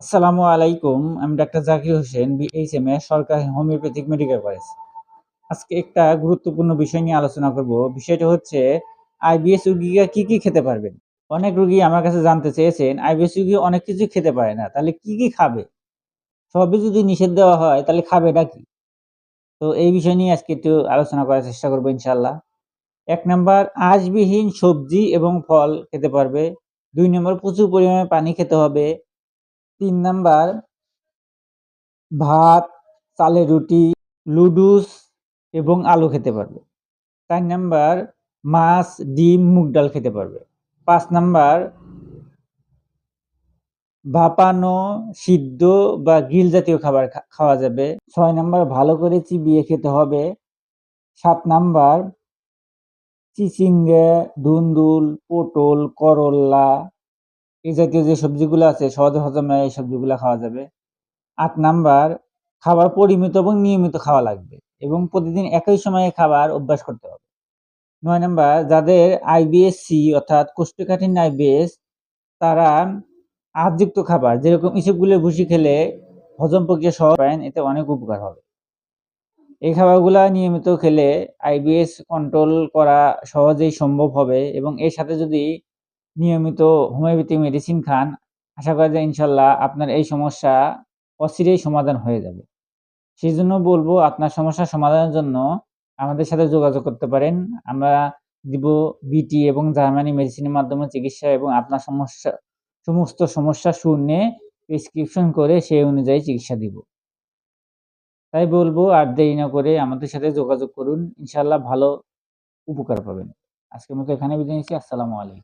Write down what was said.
আসসালামু আলাইকুম, আমি ডাক্তার জাকির হোসেন বিএইচএমএস সরকারি হোমিওপ্যাথিক মেডিকেল কলেজ। আজকে একটা গুরুত্বপূর্ণ বিষয় নিয়ে আলোচনা করব। বিষয়টা হচ্ছে আইবিএস রোগীরা কি কি খেতে পারবেন অনেক রোগী আমার কাছে জানতে চেয়েছেন আইবিএস রোগী অনেক কিছু খেতে পারে না, তাহলে কি কি খাবে? সবই যদি নিষেধ দেওয়া হয়, তাহলে খাবেটা কি? তো এই বিষয় নিয়ে আজকে একটু আলোচনা করার চেষ্টা করব ইনশাল্লাহ এক নম্বর, আঁশবিহীন সবজি এবং ফল খেতে পারবে। দুই নম্বর, প্রচুর পরিমাণে পানি খেতে হবে। তিন নাম্বার, ভাত, চালের রুটি, লুডুস এবং আলু খেতে পারবে। চার নাম্বার, মাছ, ডিম, মুগ ডাল খেতে পারবে। পাঁচ নাম্বার, ভাপানো, সিদ্ধ বা গ্রিল জাতীয় খাবার খাওয়া যাবে। ছয় নাম্বার, ভালো করে চিবিয়ে খেতে হবে। সাত নাম্বার, চিচিঙ্গে দুন্দুল পটল করল্লা এই জাতীয় যে সবজিগুলো আছে, সহজে হজম এই সবজিগুলো খাওয়া যাবে। আট নাম্বার, খাবার পরিমিত এবং নিয়মিত খাওয়া লাগবে এবং প্রতিদিন একই সময়ে খাবার অভ্যাস করতে হবে। নয় নাম্বার, যাদের আইবিএস সি অর্থাৎ কোষ্ঠকাঠিন্য আইবিএস তারা আজযুক্ত খাবার, যেরকম ইসবগুলের ভুসি খেলে হজম প্রক্রিয়া সহজ পায় এতে অনেক উপকার হবে। এই খাবারগুলা নিয়মিত খেলে আইবিএস কন্ট্রোল করা সহজেই সম্ভব হবে এবং এর সাথে যদি নিয়মিত হোমিওপ্যাথিক মেডিসিন খান, আশা করা যায় ইনশাল্লাহ আপনার এই সমস্যা অচিরেই সমাধান হয়ে যাবে। সেই জন্য বলব, আপনার সমস্যার সমাধানের জন্য আমাদের সাথে যোগাযোগ করতে পারেন। আমরা দিব বিটি এবং জার্মানি মেডিসিনের মাধ্যমে চিকিৎসা এবং আপনার সমস্যা, সমস্ত সমস্যা শুনে প্রেসক্রিপশন করে সেই অনুযায়ী চিকিৎসা দিব। তাই বলব, আর দেরি না করে আমাদের সাথে যোগাযোগ করুন। ইনশাল্লাহ ভালো উপকার পাবেন। আজকের মতো এখানে বিদায় নিচ্ছি। আসসালামু আলাইকুম।